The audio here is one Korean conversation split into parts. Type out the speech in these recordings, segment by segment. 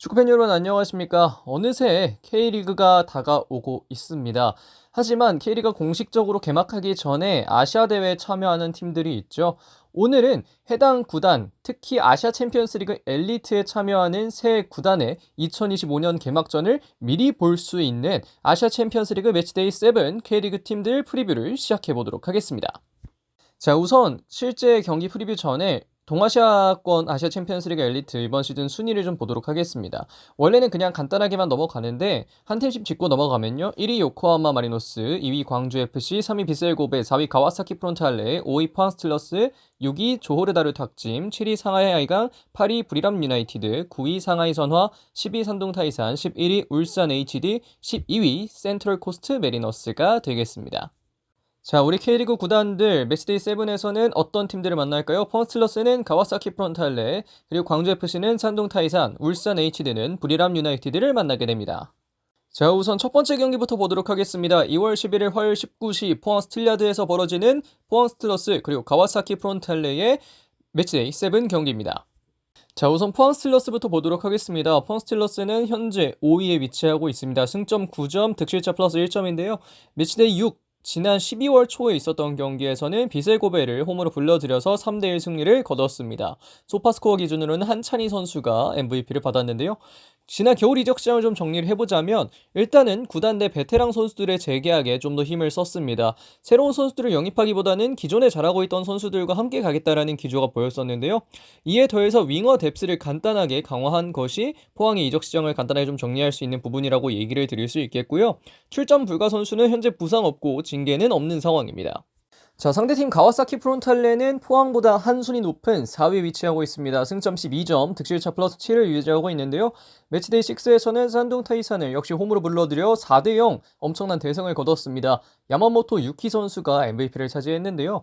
축구팬 여러분 안녕하십니까? 어느새 K리그가 다가오고 있습니다. 하지만 K리그가 공식적으로 개막하기 전에 아시아 대회에 참여하는 팀들이 있죠. 오늘은 해당 구단, 특히 아시아 챔피언스리그 엘리트에 참여하는 세 구단의 2025년 개막전을 미리 볼 수 있는 아시아 챔피언스리그 매치데이 7 K리그 팀들 프리뷰를 시작해 보도록 하겠습니다. 자, 우선 실제 경기 프리뷰 전에 동아시아권 아시아 챔피언스리그 엘리트 이번 시즌 순위를 좀 보도록 하겠습니다. 원래는 그냥 간단하게만 넘어가는데 한 팀씩 짚고 넘어가면요. 1위 요코하마 마리노스, 2위 광주 FC, 3위 비셀고베, 4위 가와사키 프론탈레, 5위 포항스틸러스, 6위 조호르다르 탁짐, 7위 상하이 아이강, 8위 브리람 유나이티드, 9위 상하이 선화, 10위 산동 타이산, 11위 울산 HD, 12위 센트럴 코스트 메리너스가 되겠습니다. 자, 우리 K리그 구단들 매치데이 7에서는 어떤 팀들을 만날까요? 펑스틸러스는 가와사키 프론탈레, 그리고 광주FC는 산동 타이산, 울산 HD는 브리람 유나이티드를 만나게 됩니다. 자, 우선 첫 번째 경기부터 보도록 하겠습니다. 2월 11일 화요일 19시 포항 스틸라드에서 벌어지는 포항 스틸러스 그리고 가와사키 프론탈레의 매치데이 7 경기입니다. 자, 우선 포항 스틸러스부터 보도록 하겠습니다. 포항 스틸러스는 현재 5위에 위치하고 있습니다. 승점 9점, 득실차 플러스 1점인데요. 매치데이 6, 지난 12월 초에 있었던 경기에서는 비셀고베를 홈으로 불러들여서 3대1 승리를 거뒀습니다. 소파스코어 기준으로는 한찬희 선수가 MVP를 받았는데요. 지난 겨울 이적 시장을 좀 정리를 해보자면 일단은 구단 내 베테랑 선수들의 재계약에 좀 더 힘을 썼습니다. 새로운 선수들을 영입하기보다는 기존에 잘하고 있던 선수들과 함께 가겠다라는 기조가 보였었는데요. 이에 더해서 윙어 뎁스를 간단하게 강화한 것이 포항의 이적 시장을 간단하게 좀 정리할 수 있는 부분이라고 얘기를 드릴 수 있겠고요. 출전 불가 선수는 현재 부상 없고 징계는 없는 상황입니다. 자, 상대팀 가와사키 프론탈레는 포항보다 한 순위 높은 4위에 위치하고 있습니다. 승점 12점, 득실차 플러스 7을 유지하고 있는데요. 매치데이 6에서는 산동 타이산을 역시 홈으로 불러들여 4대 0 엄청난 대승을 거뒀습니다. 야마모토 유키 선수가 MVP를 차지했는데요.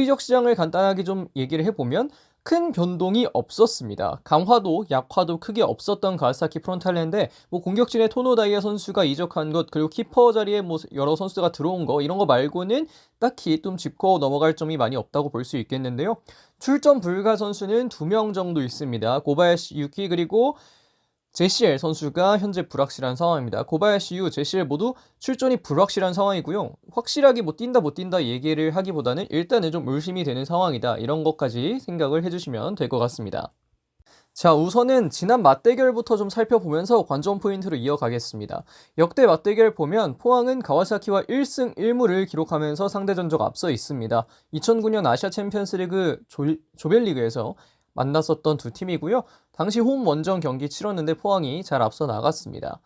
이적 시장을 간단하게 좀 얘기를 해보면 큰 변동이 없었습니다. 강화도, 약화도 크게 없었던 가와사키 프론탈레인데 뭐 공격진에 토노다이아 선수가 이적한 것 그리고 키퍼 자리에 뭐 여러 선수가 들어온 거 이런 거 말고는 딱히 좀 짚고 넘어갈 점이 많이 없다고 볼 수 있겠는데요. 출전 불가 선수는 두 명 정도 있습니다. 고바야시 유키 그리고 제시엘 선수가 현재 불확실한 상황입니다. 고바야시 유, 제시엘 모두 출전이 불확실한 상황이고요. 확실하게 못 뛴다 못 뛴다 얘기를 하기보다는 일단은 좀 의심이 되는 상황이다. 이런 것까지 생각을 해주시면 될 것 같습니다. 자, 우선은 지난 맞대결부터 좀 살펴보면서 관전 포인트로 이어가겠습니다. 역대 맞대결 보면 포항은 가와사키와 1승 1무를 기록하면서 상대 전적 앞서 있습니다. 2009년 아시아 챔피언스 리그 조별리그에서 만났었던 두 팀이고요. 당시 홈 원정 경기 치렀는데 포항이 잘 앞서 나갔습니다.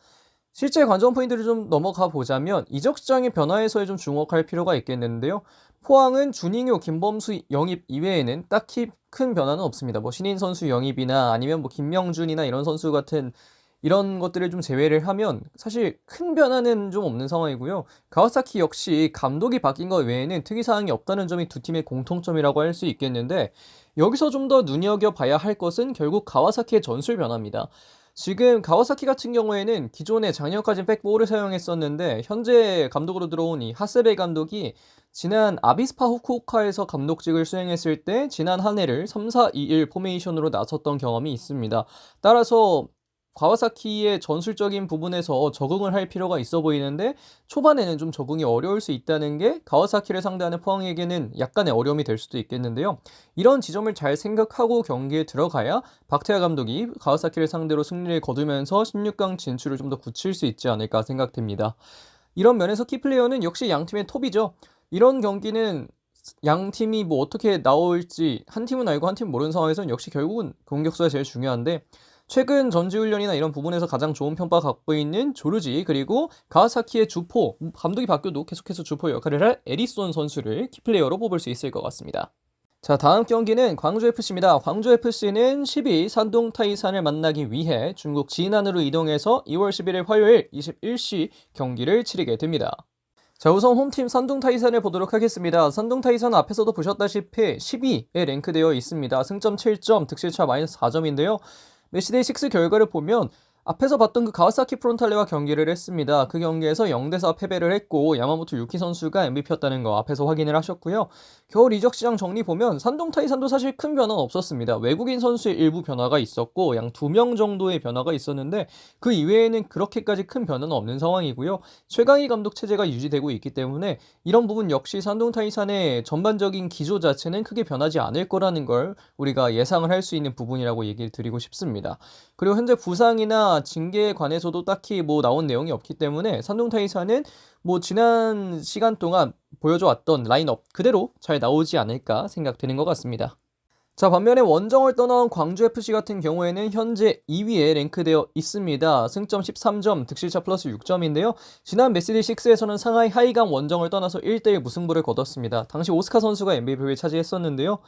실제 관전 포인트를 좀 넘어가 보자면 이적 시장의 변화에서에 좀 주목할 필요가 있겠는데요. 포항은 준잉요, 김범수 영입 이외에는 딱히 큰 변화는 없습니다. 뭐 신인 선수 영입이나 아니면 뭐 김명준이나 이런 선수 같은 이런 것들을 좀 제외를 하면 사실 큰 변화는 좀 없는 상황이고요. 가와사키 역시 감독이 바뀐 것 외에는 특이사항이 없다는 점이 두 팀의 공통점이라고 할 수 있겠는데 여기서 좀 더 눈여겨봐야 할 것은 결국 가와사키의 전술 변화입니다. 지금 가와사키 같은 경우에는 기존에 작년까지 백볼을 사용했었는데 현재 감독으로 들어온 이 하세베 감독이 지난 아비스파 후쿠오카에서 감독직을 수행했을 때 지난 한 해를 3-4-2-1 포메이션으로 나섰던 경험이 있습니다. 따라서 가와사키의 전술적인 부분에서 적응을 할 필요가 있어 보이는데 초반에는 좀 적응이 어려울 수 있다는 게 가와사키를 상대하는 포항에게는 약간의 어려움이 될 수도 있겠는데요. 이런 지점을 잘 생각하고 경기에 들어가야 박태하 감독이 가와사키를 상대로 승리를 거두면서 16강 진출을 좀 더 굳힐 수 있지 않을까 생각됩니다. 이런 면에서 키플레이어는 역시 양 팀의 톱이죠. 이런 경기는 양 팀이 뭐 어떻게 나올지 한 팀은 알고 한 팀은 모르는 상황에서는 역시 결국은 공격수가 제일 중요한데 최근 전지훈련이나 이런 부분에서 가장 좋은 평가 갖고 있는 조르지 그리고 가와사키의 주포 감독이 바뀌어도 계속해서 주포 역할을 할 에리손 선수를 키플레이어로 뽑을 수 있을 것 같습니다. 자 다음 경기는 광주FC입니다. 광주FC는 12 산동 타이산을 만나기 위해 중국 진안으로 이동해서 2월 11일 화요일 21시 경기를 치르게 됩니다. 자 우선 홈팀 산둥 타이산을 보도록 하겠습니다. 산둥 타이산 앞에서도 보셨다시피 12에 랭크되어 있습니다. 승점 7점, 득실차 마이너스 4점인데요. 매시데이 6 결과를 보면 앞에서 봤던 그 가와사키 프론탈레와 경기를 했습니다. 그 경기에서 0대4 패배를 했고 야마모토 유키 선수가 MVP였다는 거 앞에서 확인을 하셨고요. 겨울 이적 시장 정리 보면 산동 타이산도 사실 큰 변화는 없었습니다. 외국인 선수의 일부 변화가 있었고 양 두 명 정도의 변화가 있었는데 그 이외에는 그렇게까지 큰 변화는 없는 상황이고요. 최강희 감독 체제가 유지되고 있기 때문에 이런 부분 역시 산동 타이산의 전반적인 기조 자체는 크게 변하지 않을 거라는 걸 우리가 예상을 할 수 있는 부분이라고 얘기를 드리고 싶습니다. 그리고 현재 부상이나 징계에 관해서도 딱히 뭐 나온 내용이 없기 때문에 산동타이사는 뭐 지난 시간 동안 보여줘 왔던 라인업 그대로 잘 나오지 않을까 생각되는 것 같습니다. 자, 반면에 원정을 떠나온 광주FC 같은 경우에는 현재 2위에 랭크되어 있습니다. 승점 13점, 득실차 플러스 6점인데요. 지난 메시디6에서는 상하이 하이강 원정을 떠나서 1대1 무승부를 거뒀습니다. 당시 오스카 선수가 MVP를 차지했었는데요.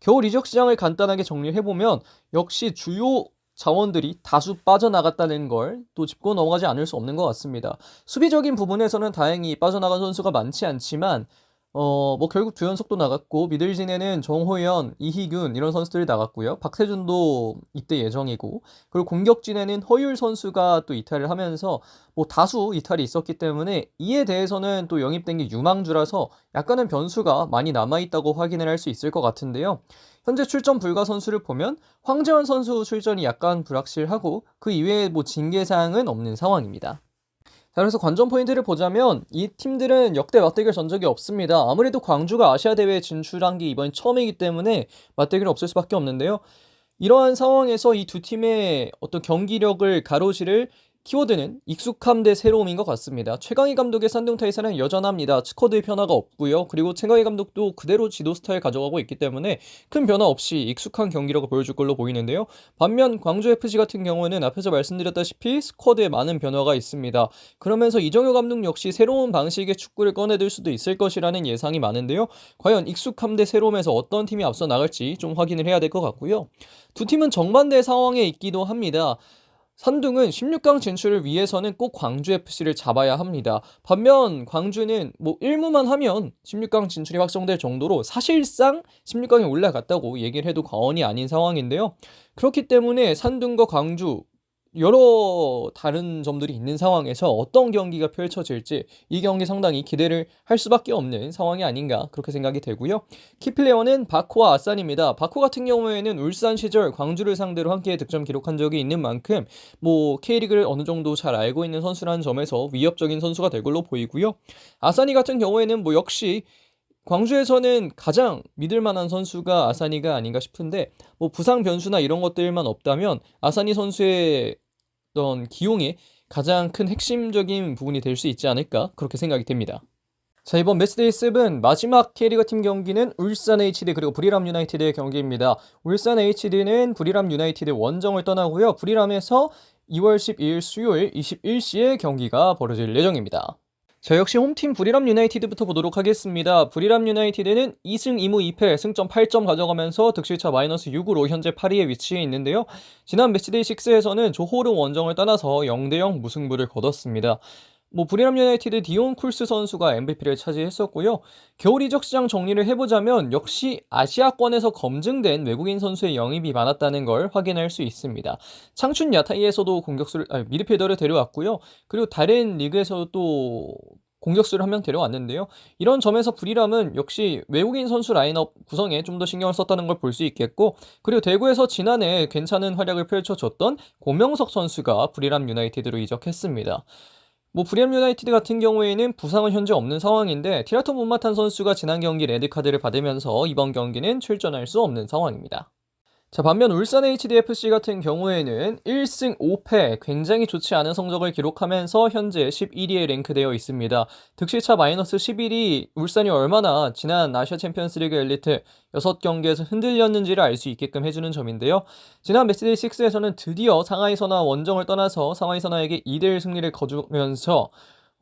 겨울 이적 시장을 간단하게 정리해보면 역시 주요 자원들이 다수 빠져나갔다는 걸 또 짚고 넘어가지 않을 수 없는 것 같습니다. 수비적인 부분에서는 다행히 빠져나간 선수가 많지 않지만 어, 뭐 결국 두 연속도 나갔고 미들진에는 정호연, 이희균 이런 선수들이 나갔고요. 박세준도 이때 예정이고 그리고 공격진에는 허율 선수가 또 이탈을 하면서 뭐 다수 이탈이 있었기 때문에 이에 대해서는 또 영입된 게 유망주라서 약간은 변수가 많이 남아 있다고 확인을 할 수 있을 것 같은데요. 현재 출전 불가 선수를 보면 황재원 선수 출전이 약간 불확실하고 그 이외에 뭐 징계 사항은 없는 상황입니다. 자, 그래서 관전 포인트를 보자면 이 팀들은 역대 맞대결 전적이 없습니다. 아무래도 광주가 아시아 대회에 진출한 게 이번이 처음이기 때문에 맞대결이 없을 수밖에 없는데요. 이러한 상황에서 이 두 팀의 어떤 경기력을 가로지를 키워드는 익숙함 대 새로움인 것 같습니다. 최강희 감독의 산둥타이사는 여전합니다. 스쿼드의 변화가 없고요. 그리고 최강희 감독도 그대로 지도 스타일 가져가고 있기 때문에 큰 변화 없이 익숙한 경기력을 보여줄 걸로 보이는데요. 반면 광주FC 같은 경우에는 앞에서 말씀드렸다시피 스쿼드에 많은 변화가 있습니다. 그러면서 이정효 감독 역시 새로운 방식의 축구를 꺼내들 수도 있을 것이라는 예상이 많은데요. 과연 익숙함 대 새로움에서 어떤 팀이 앞서 나갈지 좀 확인을 해야 될 것 같고요. 두 팀은 정반대 상황에 있기도 합니다. 산둥은 16강 진출을 위해서는 꼭 광주 FC를 잡아야 합니다. 반면 광주는 뭐 1무만 하면 16강 진출이 확정될 정도로 사실상 16강에 올라갔다고 얘기를 해도 과언이 아닌 상황인데요. 그렇기 때문에 산둥과 광주 여러 다른 점들이 있는 상황에서 어떤 경기가 펼쳐질지 이 경기 상당히 기대를 할 수밖에 없는 상황이 아닌가 그렇게 생각이 되고요. 키플레어는 바코와 아산입니다. 바코 같은 경우에는 울산 시절 광주를 상대로 함께 득점 기록한 적이 있는 만큼 뭐 K리그를 어느 정도 잘 알고 있는 선수라는 점에서 위협적인 선수가 될 걸로 보이고요. 아산이 같은 경우에는 뭐 역시 광주에서는 가장 믿을 만한 선수가 아사니가 아닌가 싶은데 뭐 부상 변수나 이런 것들만 없다면 아사니 선수의 어떤 기용이 가장 큰 핵심적인 부분이 될 수 있지 않을까 그렇게 생각이 됩니다. 자 이번 매치데이 7 마지막 K리그 팀 경기는 울산 HD 그리고 브리람 유나이티드의 경기입니다. 울산 HD는 브리람 유나이티드 원정을 떠나고요. 브리람에서 2월 12일 수요일 21시에 경기가 벌어질 예정입니다. 자, 역시 홈팀 브리람 유나이티드부터 보도록 하겠습니다. 브리람 유나이티드는 2승 2무 2패 승점 8점 가져가면서 득실차 마이너스 6으로 현재 8위에 위치해 있는데요. 지난 매치데이 6에서는 조호르 원정을 떠나서 0대0 무승부를 거뒀습니다. 뭐 브리람 유나이티드 디온 쿨스 선수가 MVP를 차지했었고요. 겨울 이적 시장 정리를 해보자면 역시 아시아권에서 검증된 외국인 선수의 영입이 많았다는 걸 확인할 수 있습니다. 창춘 야타이에서도 공격수를 아니, 미드필더를 데려왔고요. 그리고 다른 리그에서도 또 공격수를 한 명 데려왔는데요. 이런 점에서 브리람은 역시 외국인 선수 라인업 구성에 좀 더 신경을 썼다는 걸 볼 수 있겠고 그리고 대구에서 지난해 괜찮은 활약을 펼쳐줬던 고명석 선수가 브리람 유나이티드로 이적했습니다. 뭐 브리암 유나이티드 같은 경우에는 부상은 현재 없는 상황인데 티라토 문마탄 선수가 지난 경기 레드카드를 받으면서 이번 경기는 출전할 수 없는 상황입니다. 자, 반면 울산 HDFC 같은 경우에는 1승 5패 굉장히 좋지 않은 성적을 기록하면서 현재 11위에 랭크되어 있습니다. 득실차 마이너스 11이 울산이 얼마나 지난 아시아 챔피언스리그 엘리트 6경기에서 흔들렸는지를 알 수 있게끔 해주는 점인데요. 지난 매치데이 6에서는 드디어 상하이 선화 원정을 떠나서 상하이 선화에게 2대1 승리를 거두면서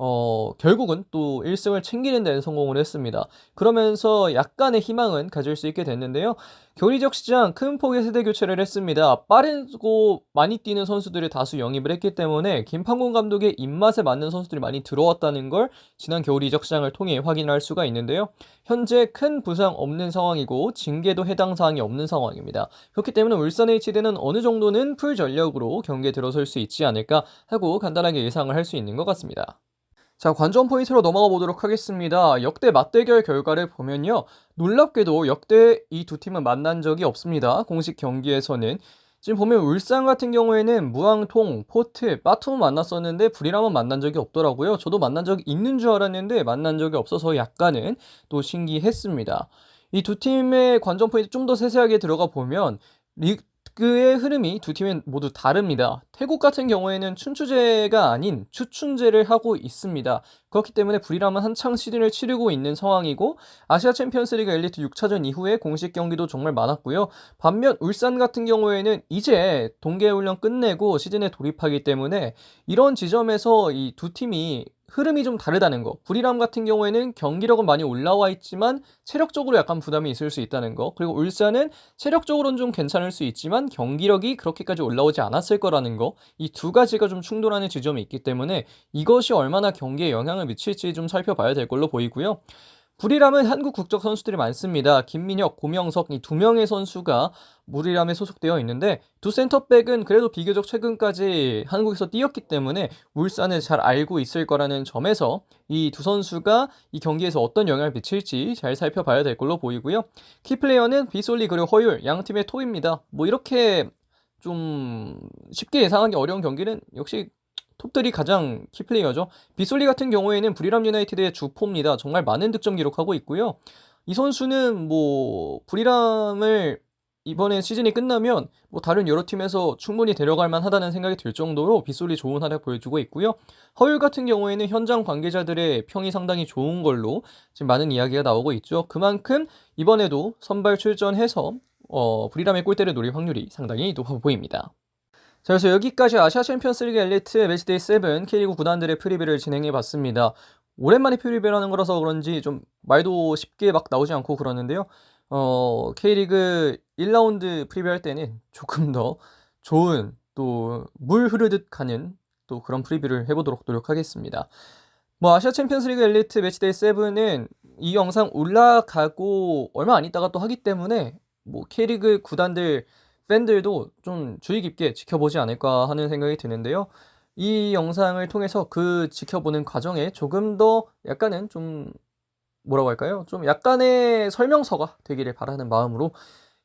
어, 결국은 또 1승을 챙기는 데는 성공을 했습니다. 그러면서 약간의 희망은 가질 수 있게 됐는데요. 겨울이적 시장 큰 폭의 세대 교체를 했습니다. 빠르고 많이 뛰는 선수들을 다수 영입을 했기 때문에 김판곤 감독의 입맛에 맞는 선수들이 많이 들어왔다는 걸 지난 겨울 이적 시장을 통해 확인할 수가 있는데요. 현재 큰 부상 없는 상황이고 징계도 해당 사항이 없는 상황입니다. 그렇기 때문에 울산 HD는 어느 정도는 풀 전력으로 경기에 들어설 수 있지 않을까 하고 간단하게 예상을 할 수 있는 것 같습니다. 자, 관전 포인트로 넘어가 보도록 하겠습니다. 역대 맞대결 결과를 보면요. 놀랍게도 역대 이 두 팀은 만난 적이 없습니다. 공식 경기에서는. 지금 보면 울산 같은 경우에는 무앙통, 포트, 빠툼 만났었는데 불이람은 만난 적이 없더라고요. 저도 만난 적이 있는 줄 알았는데 만난 적이 없어서 약간은 또 신기했습니다. 이 두 팀의 관전 포인트 좀 더 세세하게 들어가 보면 리 그의 흐름이 두 팀은 모두 다릅니다. 태국 같은 경우에는 춘추제가 아닌 추춘제를 하고 있습니다. 그렇기 때문에 불이람은 한창 시즌을 치르고 있는 상황이고 아시아 챔피언스리그 엘리트 6차전 이후에 공식 경기도 정말 많았고요. 반면 울산 같은 경우에는 이제 동계 훈련 끝내고 시즌에 돌입하기 때문에 이런 지점에서 이 두 팀이 흐름이 좀 다르다는 거. 불이람 같은 경우에는 경기력은 많이 올라와 있지만 체력적으로 약간 부담이 있을 수 있다는 거. 그리고 울산은 체력적으로는 좀 괜찮을 수 있지만 경기력이 그렇게까지 올라오지 않았을 거라는 거. 이 두 가지가 좀 충돌하는 지점이 있기 때문에 이것이 얼마나 경기에 영향을 미칠지 좀 살펴봐야 될 걸로 보이고요. 불이람은 한국 국적 선수들이 많습니다. 김민혁, 고명석 이 두 명의 선수가 불이람에 소속되어 있는데 두 센터백은 그래도 비교적 최근까지 한국에서 뛰었기 때문에 울산을 잘 알고 있을 거라는 점에서 이 두 선수가 이 경기에서 어떤 영향을 미칠지 잘 살펴봐야 될 걸로 보이고요. 키플레이어는 비솔리 그리고 허율 양 팀의 톱입니다. 뭐 이렇게 좀 쉽게 예상하기 어려운 경기는 역시 톱들이 가장 키플레이어죠. 비솔리 같은 경우에는 브리람 유나이티드의 주포입니다. 정말 많은 득점 기록하고 있고요. 이 선수는 뭐 브리람을 이번에 시즌이 끝나면 뭐 다른 여러 팀에서 충분히 데려갈 만하다는 생각이 들 정도로 빗솔리 좋은 활약 보여주고 있고요. 허율 같은 경우에는 현장 관계자들의 평이 상당히 좋은 걸로 지금 많은 이야기가 나오고 있죠. 그만큼 이번에도 선발 출전해서 어, 브리람의 골대를 노릴 확률이 상당히 높아 보입니다. 자, 그래서 여기까지 아시아 챔피언스 리그 엘리트 매치데이 7 K리그 구단들의 프리뷰를 진행해 봤습니다. 오랜만에 프리뷰라는 거라서 그런지 좀 말도 쉽게 막 나오지 않고 그러는데요. 어, K리그 1라운드 프리뷰할 때는 조금 더 좋은 또 물 흐르듯 가는 또 그런 프리뷰를 해보도록 노력하겠습니다. 뭐 아시아 챔피언스 리그 엘리트 매치데이 7은 이 영상 올라가고 얼마 안 있다가 또 하기 때문에 뭐 K리그 구단들 팬들도 좀 주의 깊게 지켜보지 않을까 하는 생각이 드는데요. 이 영상을 통해서 그 지켜보는 과정에 조금 더 약간은 좀 뭐라고 할까요? 좀 약간의 설명서가 되기를 바라는 마음으로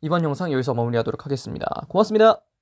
이번 영상 여기서 마무리하도록 하겠습니다. 고맙습니다.